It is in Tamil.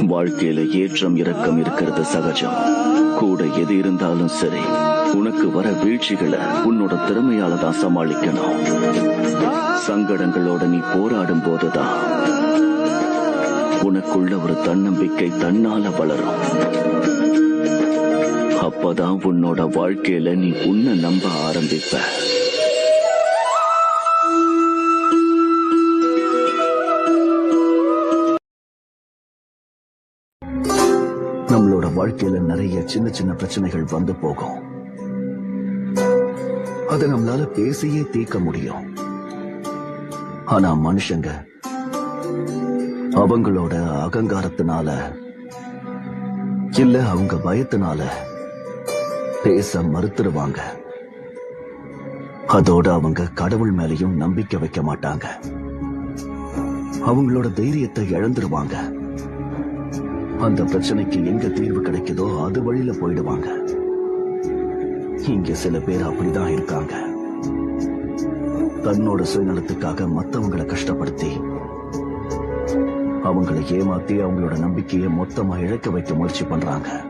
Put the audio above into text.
வாழ்க்கையில ஏற்றம் இறக்கம் இருக்கிறது சகஜம். கூட எது இருந்தாலும் சரி உனக்கு வர வீழ்ச்சிகளை உன்னோட திறமையால தான் சமாளிக்கணும். சங்கடங்களோட நீ போராடும் போதுதான். உனக்குள்ள ஒரு தன்னம்பிக்கை தன்னால வளரும். அப்பதான் உன்னோட வாழ்க்கையில நீ உன்னை நம்ப ஆரம்பிப்ப. நம்மளோட வாழ்க்கையில நிறைய சின்ன சின்ன பிரச்சனைகள் வந்து போகும். அதை நம்மளால பேசியே தீர்க்க முடியும். ஆனா மனுஷங்க அவங்களோட அகங்காரத்தினால இல்ல அவங்க பயத்தினால பேச மறுத்துருவாங்க. அதோட அவங்க கடவுள் மேலயும் நம்பிக்கை வைக்க மாட்டாங்க. அவங்களோட தைரியத்தை இழந்துருவாங்க. அந்த பிரச்சனைக்கு எங்க தீர்வு கிடைக்குதோ அது வழியில போயிடுவாங்க. இங்க சில பேர் அப்படிதான் இருக்காங்க. தன்னோட சுயநலத்துக்காக மத்தவங்களை கஷ்டப்படுத்தி அவங்களை ஏமாத்தி அவங்களோட நம்பிக்கையை மொத்தமா இழக்க வைக்க முயற்சி பண்றாங்க.